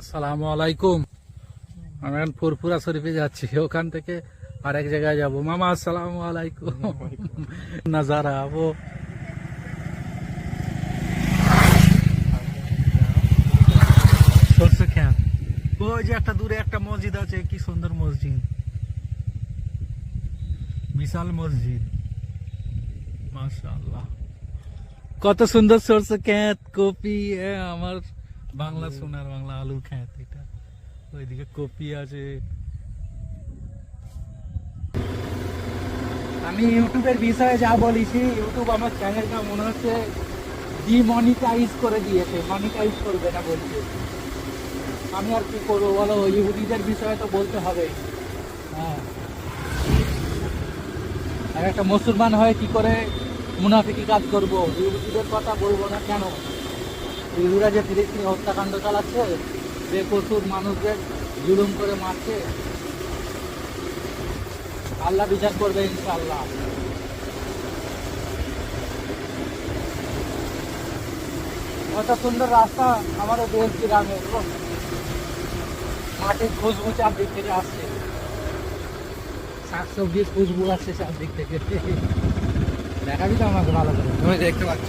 আসসালামু আলাইকুম। আমি এখন ফুরফুরা শরীফে যাচ্ছি। ওখান থেকে আরেক জায়গায় যাব। মামা আসসালামু আলাইকুম। নজারা সরষে খ্যাত ওই যে একটা দূরে একটা মসজিদ আছে কি সুন্দর মসজিদ। বিশাল মসজিদ। মাশাআল্লাহ। কত সুন্দর সরষে খ্যাত কপি আমার বাংলা সোনার বাংলা আলুর খ্যাত এটা ওইদিকে কপি আছে। আমি ইউটিউবের বিষয়ে যা বলেছি, ইউটিউব আমার চ্যানেলটা মনে হচ্ছে ডিমনিটাইজ করে দিয়েছে মনিটাইজ করবে না বলছে। আমি আর কি করব বলো, ইহুদিদের বিষয়ে তো বলতে হবে। হ্যাঁ। আর একটা মুসলমান হয়ে কি করে, মুনাফিকি কাজ করব, ইহুদিদের কথা বলব না কেন? ইহুদিরা যে ফিলিস্তিনি হত্যাকাণ্ড চালাচ্ছে, যে প্রচুর মানুষদের জুলুম করে মারছে। আল্লাহ বিচার করবে ইনশাআল্লাহ। কত সুন্দর রাস্তা আমাদের দেশ গ্রামে মাটির খুশবু চারদিক থেকে আসছে। শাকসবজির খুশবু আসছে চারদিক থেকে। দেখাবি তো আমাকে ভালো করে? তুমি দেখতে পাচ্ছ।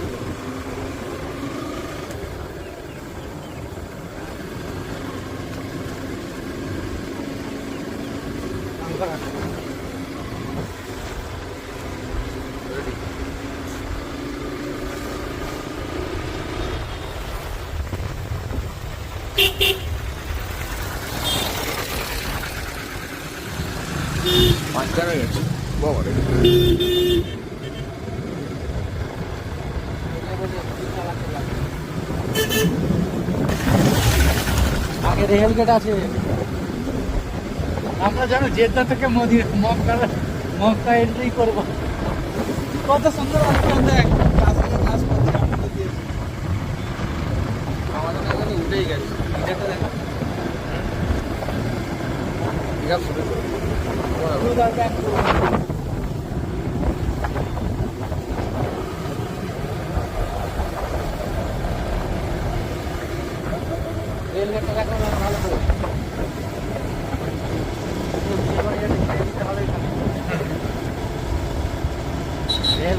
রে। আগে রেল গেট আছে আমরা জানো জেদ্দা থেকে মোদি মক্কা মক্কা এন্ট্রি করব। কত সুন্দর রাস্তা দেখ আমাদের। এখানে উঠেই গেছে। দেখো। দেখো রেল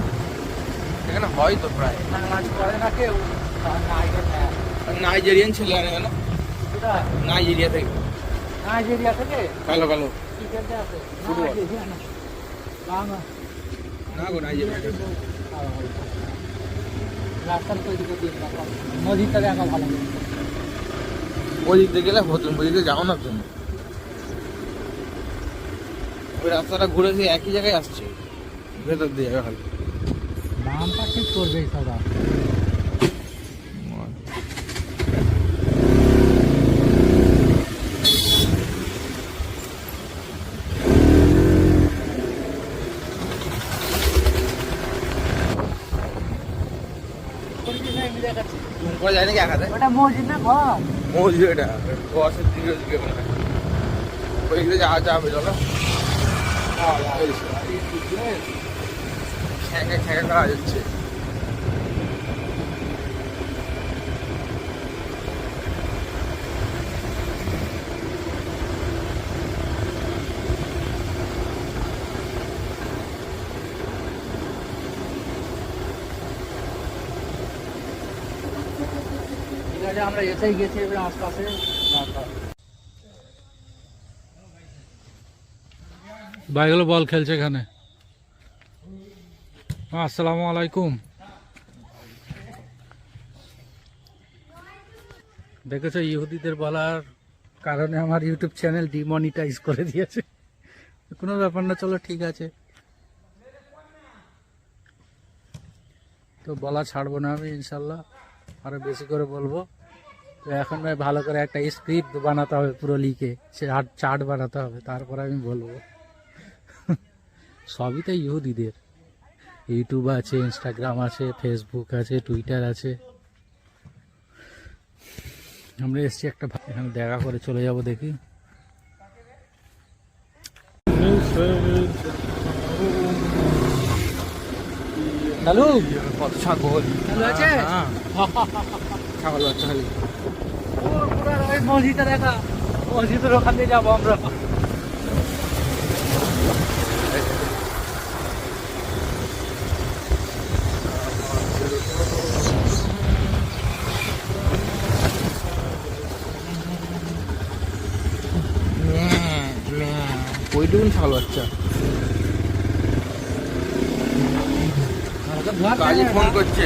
এখানে হয় তো প্রায়। নাইজেরিয়ান ছিল এখানে। কোথায় নাইজেরিয়া থেকে। নাইজেরিয়া থেকে? ফুটবল। নাইজেরিয়া না। Go Nigeria. রাস্তার তৈরি করে নদীটা দেখা ভালো। গেলে হতো যাও না ওই রাস্তাটা ঘুরে সেই একই জায়গায় আসছে। ভেতর দিয়ে যাবে নামটা ঠিক করবে সদা। করা যায় নাকি একাতে ওটা মসজিদ না ঘর? মসজিদ এটা। বসের দিকে ওদিকে মনে হয়। ওই দিকে যাওয়া যাবে চলো। খ্যাঁকা আমরা গেছি এবার আশপাশে ভাইগুলো বল খেলছে এখানে। আসসালামু আলাইকুম। দেখেছ, ইহুদিদের বলার কারণে আমার ইউটিউব চ্যানেল ডিমনিটাইজ করে দিয়েছে। কোনো ব্যাপার না, চলো ঠিক আছে। তো বলা ছাড়বো না আমি, ইনশাল্লাহ। আরও বেশি করে বলব। তো এখন ভাই ভালো করে একটা স্ক্রিপ্ট বানাতে হবে পুরো লিখে চার্ট চার্ট বানাতে হবে, তারপর আমি বলব। সবই তো ইহুদিদের। ইউটিউব আছে ইনস্টাগ্রাম আছে ফেসবুক আছে টুইটার আছে। আমরা এসছি একটা এখানে দেখা করে চলে যাব দেখি। লালু কত ছাগল। ভালো আছে? হ্যাঁ, ছাগল বাচ্চা খালি। পুরো দেখা মসজিদের ওখান যাব আমরা। কাজে ফোন করছে।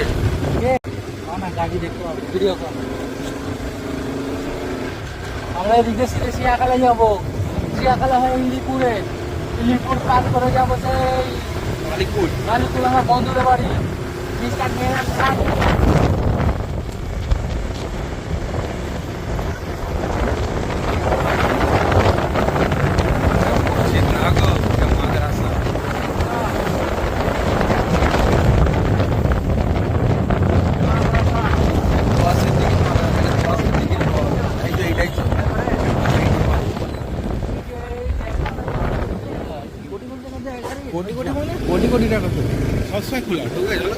আমরা এদিকে সিধে শিয়াকালে যাব। শিয়াকালে হয় ইলিপুরে। ইলিপুর পার করে যাব সেই মালিকপুর মালিকপুর আমার বন্ধুদের বাড়ি। মিস্টার মেয়ের সাথে নাগো মাদ্রাসা বাসের দিকে বাসের দিকে এই যে এইটাই তো। কোটি কোটি মানে কোটি কোটি টাকা তো সবসময় খোলা? আছে চলো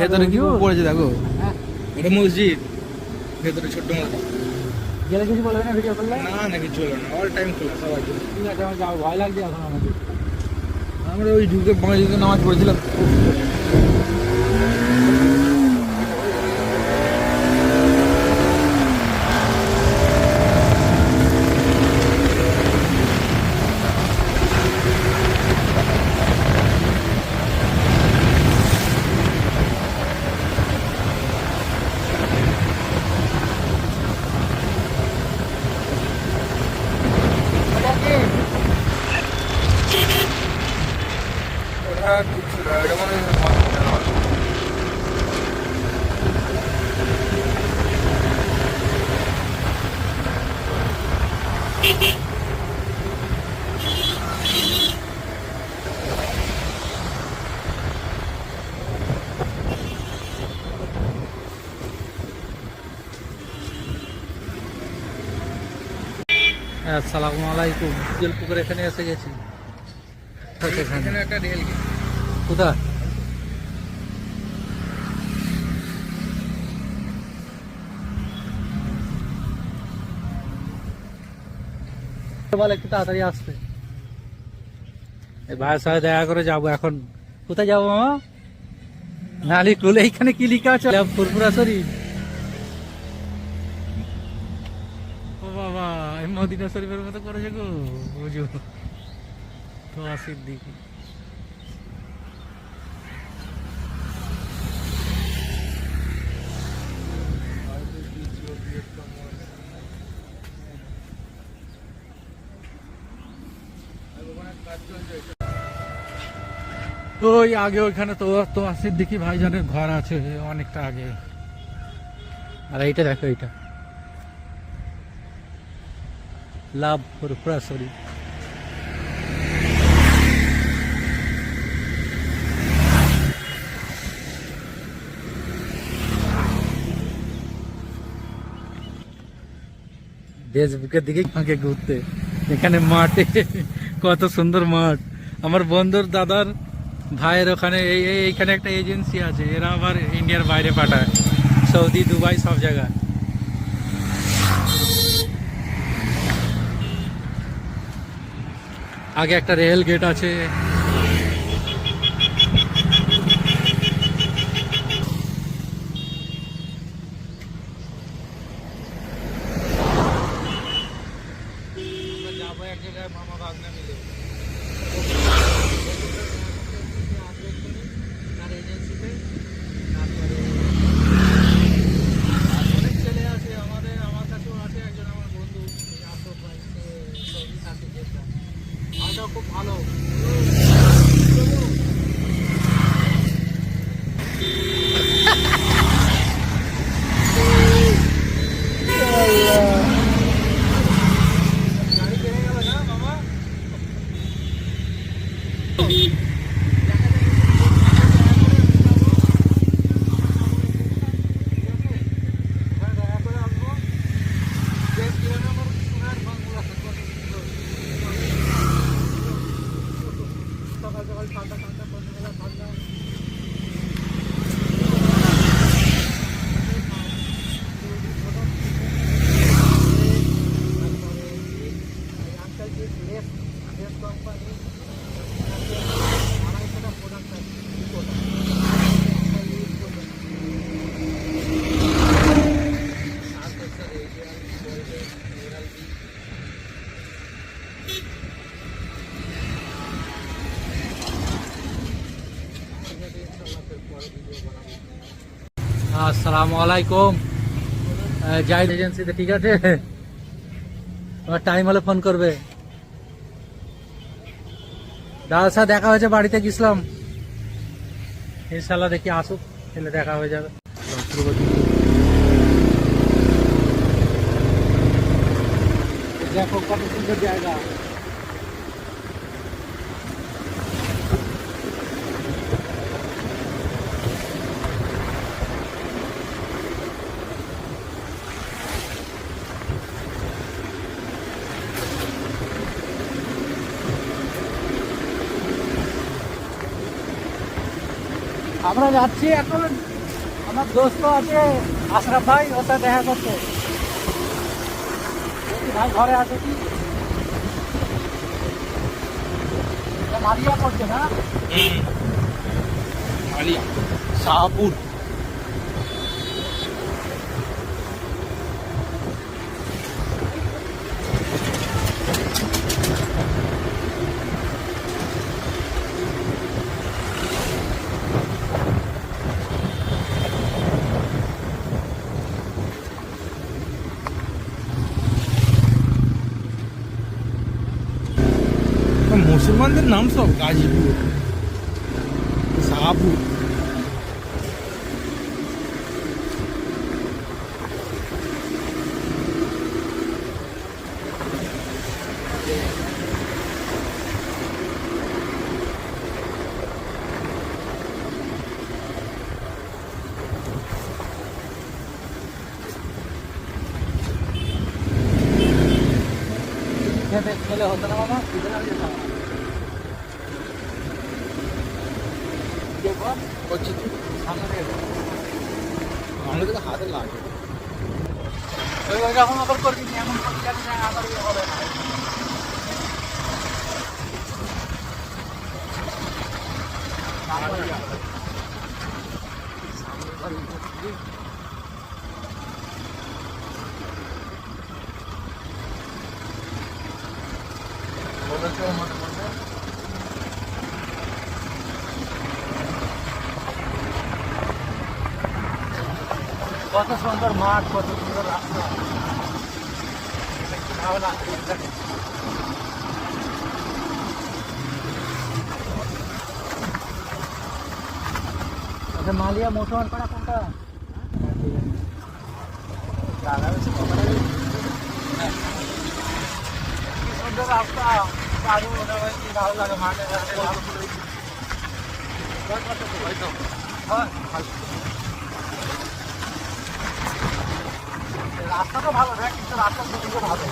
ভেতরে কি পড়েছে দেখো? হ্যাঁ। এটা মসজিদ। ভেতরে ছোট্ট মসজিদ। গেলে কিছু বলবে না ভিডিও করলে? না না কিছু বলবে না। অল টাইম খোলা সবাই ঠিক আছে আমার যাওয়া ভয় লাগছে এখন আমাদের। আমরা ওই ঢুকে বাঙালিতে নামাজ পড়েছিলাম ওটা কি? ওটা ঠিক ছিল এটা মানে হয় আসসালামু আলাইকুম। জলপুকুর এখানে এসে গেছি। এখানে। এখানে একটা রেল কোথায়? বল একটু তাড়াতাড়ি আসতে। এই ভাইয়ের সাথে দেখা করে যাব এখন। কোথায় যাব মামা? নালি খুলে এইখানে কি লিখা আছে? ফুরফুরা শরীফ মদিনা শরীফের মতো করেছে গো, বুঝু? তো আসির দিকে। ওই আগে ওইখানে তো তো সিদ্দিকি ভাইজানের ঘর আছে, অনেকটা আগে। আর এইটা দেখো, এইটা। লাভ ফুরফুরা শরীফ ফেসবুকের দিকে ফাঁকে ঘুরতে। এখানে মাঠে, কত সুন্দর মাঠ। আমার বন্ধুর দাদার ভাইয়ের ওখানে এই- এইখানে একটা এজেন্সি আছে, এরা আবার ইন্ডিয়ার বাইরে পাঠায়। সৌদি, দুবাই, সব জায়গায়। আগে একটা রেল গেট আছে যাব এক জায়গায় মামা বাগনা মিলে তার এজেন্সিতে তারপরে অনেক ছেলে আছে আমাদের আমার কাছেও আছে একজন আমার বন্ধু এই আশোক ভাই সে সৌদি থাকে যেটা ভাইটাও খুব ভালো আসসালামু আলাইকুম। জাহিদ এজেন্সিতে ঠিক আছে? তোমার টাইম হলে ফোন করবে। দাদার সাথে দেখা হয়েছে, বাড়িতে গেছিলাম। ইনশাল্লাহ দেখি আসুক এলে দেখা হয়ে যাবে। দেখো কত সুন্দর জায়গা। আমরা যাচ্ছি এখন, আমার দোস্ত আছে আশরাফ ভাই, ওটা দেখা করতে। ভাই ঘরে আছে কি? মারিয়া করছে না? শাহপুর। মুসলমানদের নাম সব গাজীপুর শাহপুর। খেলে হতো না মামা খেতে না যেতাম দেখো করছি তো। সামনে থেকে। আমরা তো হাতে লাগে করবি এমন করবি আবার হবে না। কত সুন্দর মাঠ, কত সুন্দর রাস্তা। ভালো লাগছে। আচ্ছা মালিয়া মোটর পাড়া কোনটা? সুন্দর রাস্তা। দারুণ ভালো লাগে মাঠে। হ্যাঁ। রাস্তা তো ভালো না কিন্তু রাস্তার দিকে ভালো।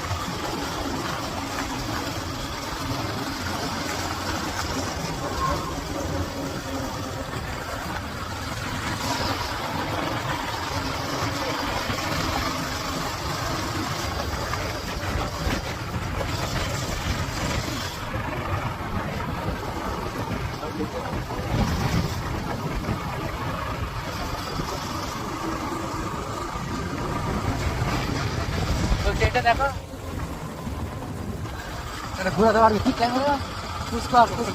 সেটা দেখো। এটা ঘোরাতে পারবে। কি ক্যামেরা পুষ্পা পুষ্পা